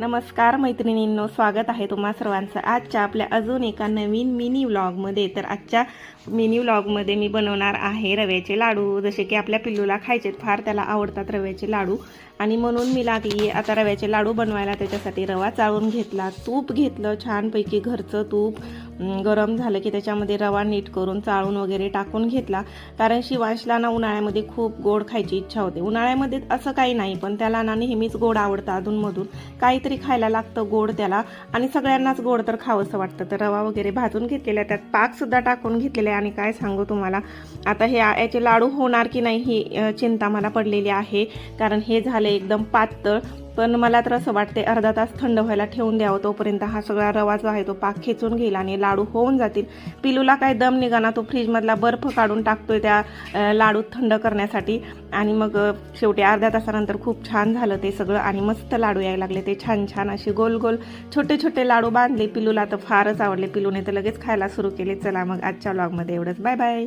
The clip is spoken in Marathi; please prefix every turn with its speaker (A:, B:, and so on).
A: नमस्कार मैत्रिणींनो स्वागत आहे तुम्हा सर्वांचं आजच्या आपल्या अजून एका नवीन मिनी व्लॉगमध्ये. तर आजच्या मिनी व्लॉगमध्ये मी बनवणार आहे रव्याचे लाडू. जसे की आपल्या पिल्लूला खायचे फार त्याला आवडतात रव्याचे लाडू. आणि म्हणून मी लागली आता रव्याचे लाडू बनवायला. त्याच्यासाठी रवा चाळून घेतला तूप घेतलं छानपैकी घरचं तूप. गरम झालं की त्याच्यामध्ये रवा नीट करून चाळून वगैरे टाकून घेतला. कारण शिवांशला ना उन्हाळ्यामध्ये खूप गोड खायची इच्छा होते. उन्हाळ्यामध्ये असं काही नाही पण त्याला ना नेहमीच गोड आवडतं अधूनमधून. काहीतरी खायला लागतं गोड त्याला आणि सगळ्यांनाच गोड तर खावंसं वाटतं. तर रवा वगैरे भाजून घेतलेला त्यात पाकसुद्धा टाकून घेतलेला आहे आणि काय सांगू तुम्हाला. आता हे याचे लाडू होणार की नाही ही चिंता मला पडलेली आहे. कारण हे झालं एकदम पातळ. पण मला तर असं वाटते अर्धा तास थंड व्हायला ठेवून द्यावं. तोपर्यंत हा सगळा रवा जो आहे तो पाक खेचून घेईल आणि लाडू होऊन जातील. पिलूला काय दम निघाना तो फ्रीजमधला बर्फ काढून टाकतोय त्या लाडू थंड करण्यासाठी. आणि मग शेवटी अर्ध्या तासानंतर खूप छान झालं ते सगळं आणि मस्त लाडू यायला लागले. ते छान छान असे गोल गोल छोटे छोटे लाडू बांधले. पिलूला तर फारच आवडले. पिलूने तर लगेच खायला सुरू केले. चला मग आजच्या व्लॉगमध्ये एवढंच. Bye bye